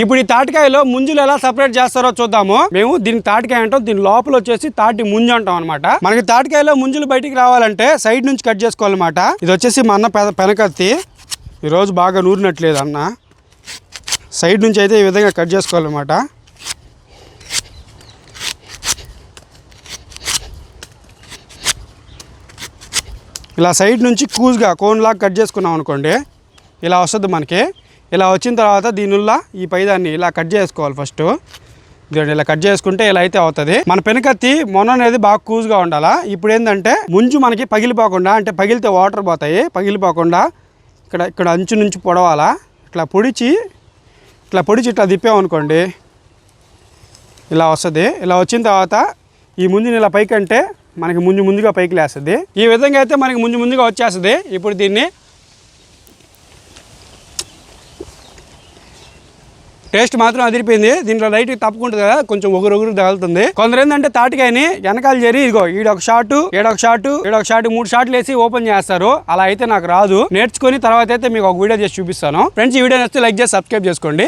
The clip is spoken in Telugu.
ఇప్పుడు ఈ తాటికాయలో ముంజులు ఎలా సపరేట్ చేస్తారో చూద్దాము. మేము దీనికి తాటికాయ అంటాం దీని లోపల వచ్చేసి తాటి ముంజు అంటాం అనమాట మనకి తాటికాయలో ముంజులు బయటికి రావాలంటే సైడ్ నుంచి కట్ చేసుకోవాలన్నమాట. ఇది వచ్చేసి మా అన్న పెనకత్తి. ఈరోజు బాగా నూరినట్లేదు అన్న. సైడ్ నుంచి అయితే ఈ విధంగా కట్ చేసుకోవాలన్నమాట. ఇలా సైడ్ నుంచి కూజ్గా కోన్లాగా కట్ చేసుకున్నాం అనుకోండి ఇలా వస్తుంది మనకి. ఇలా వచ్చిన తర్వాత దీనిలో ఈ పైదాన్ని ఇలా కట్ చేసుకోవాలి ఫస్ట్ దీన్ని ఇలా కట్ చేసుకుంటే ఇలా అయితే అవుతుంది. మన పెనకత్తి మొన అనేది బాగా కూజ్గా ఉండాలా? ఇప్పుడు ఏంటంటే ముంజు మనకి పగిలిపోకుండా అంటే పగిలితే వాటర్ పోతాయి పగిలిపోకుండా ఇక్కడ ఇక్కడ అంచు నుంచి పొడవాలా? ఇట్లా పొడిచి ఇట్లా పొడిచి ఇట్లా తిప్పామనుకోండి ఇలా వస్తుంది. ఇలా వచ్చిన తర్వాత ఈ ముంజుని ఇలా పైకి అంటే మనకి ముందు ముందుగా పైకి లేస్తుంది. ఈ విధంగా అయితే మనకి ముందు ముందుగా వచ్చేస్తుంది. ఇప్పుడు దీన్ని టేస్ట్ మాత్రం అదిరిపోయింది. దీంట్లో లైట్ తప్పుకుంటుంది కదా కొంచెం ఒగురు ఒగురు తగులుతుంది. కొందరు ఏంటంటే తాటికాయని వెనకాల చేరి ఇదిగో ఈడొక షాటు ఈడొక షాట్ ఈడొక షాట్ మూడు షాట్లు వేసి ఓపెన్ చేస్తారు. అలా అయితే నాకు రాదు. నేర్చుకొని తర్వాత అయితే మీకు ఒక వీడియో చేసి చూపిస్తాను. ఫ్రెండ్స్ ఈ వీడియో నచ్చితే లైక్ చేసి సబ్స్క్రైబ్ చేసుకోండి.